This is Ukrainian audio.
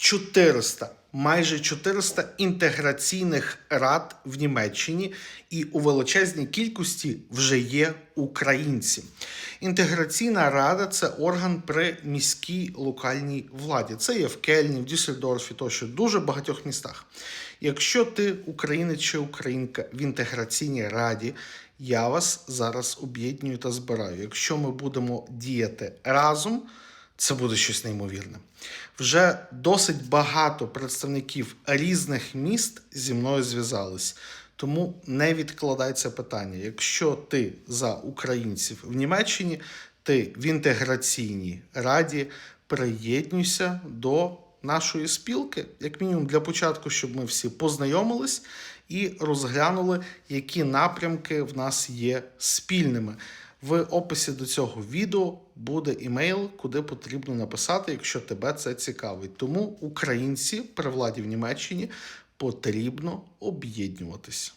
400, майже 400 інтеграційних рад в Німеччині, і у величезній кількості вже є українці. Інтеграційна рада це орган при міській локальній владі. Це є в Кельні, в Дюссельдорфі, тощо дуже багатьох містах. Якщо ти українець чи українка в інтеграційній раді, я вас зараз об'єдную та збираю. Якщо ми будемо діяти разом, це буде щось неймовірне. Вже досить багато представників різних міст зі мною зв'язались. Тому не відкладай це питання. Якщо ти за українців в Німеччині, ти в інтеграційній раді приєднуйся до нашої спілки, як мінімум для початку, щоб ми всі познайомились і розглянули, які напрямки в нас є спільними. В описі до цього відео буде імейл, куди потрібно написати, якщо тебе це цікавить. Тому українці при владі в Німеччині потрібно об'єднуватись.